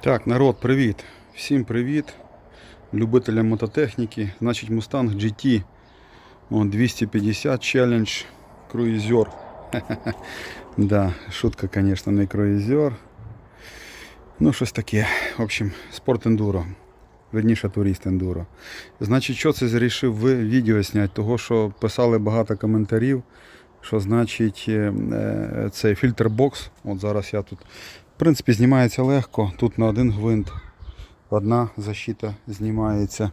Так, народ, привіт. Всім привіт. Любителям мототехніки. Значить, Mustang GT 250 челлендж круїзер. Да, шутка, звісно, не круїзер. Ну, щось таке. В общем, спорт ендуро. Верніше турист ендуро. Значить, що це вирішив ви відео зняти? Того, що писали багато коментарів, що значить е, е, цей фільтр бокс. От зараз я тут в принципі, знімається легко. Тут на один гвинт одна защита знімається.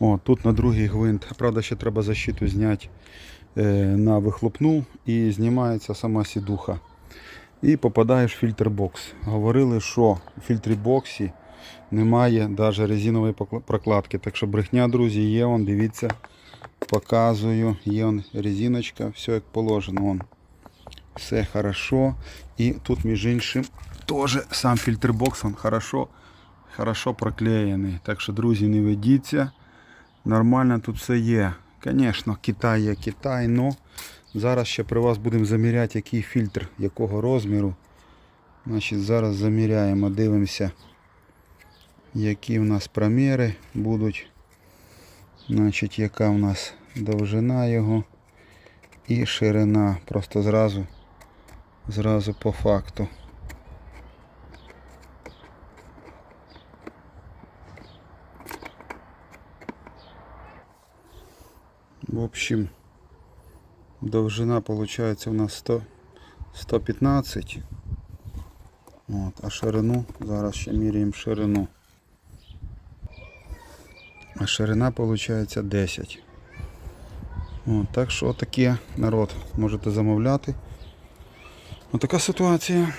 О, тут на другий гвинт. Правда, ще треба защиту зняти е, на вихлопну і знімається сама сідуха. І попадаєш в фільтр бокс. Говорили, що в фільтрі боксі немає навіть резинової прокладки. Так що брехня, друзі, є он, дивіться, показую, є он резиночка, все як положено. Вон. Все хорошо. І тут, між іншим, теж сам фільтрбокс он хорошо, хорошо проклеєний. Так що, друзі, не ведіться. Нормально тут все є. Звісно, Китай є Китай, но зараз ще при вас будемо заміряти, який фільтр, якого розміру. Значить, зараз заміряємо, дивимося, які в нас проміри будуть. Значить, яка в нас довжина його і ширина. Просто зразу Зразу по факту. В общем, довжина получается у нас 100, 115. От, а ширину, зараз ще міряємо ширину. А ширина получается 10. От, так що таке народ можете замовляти. Отака ситуація.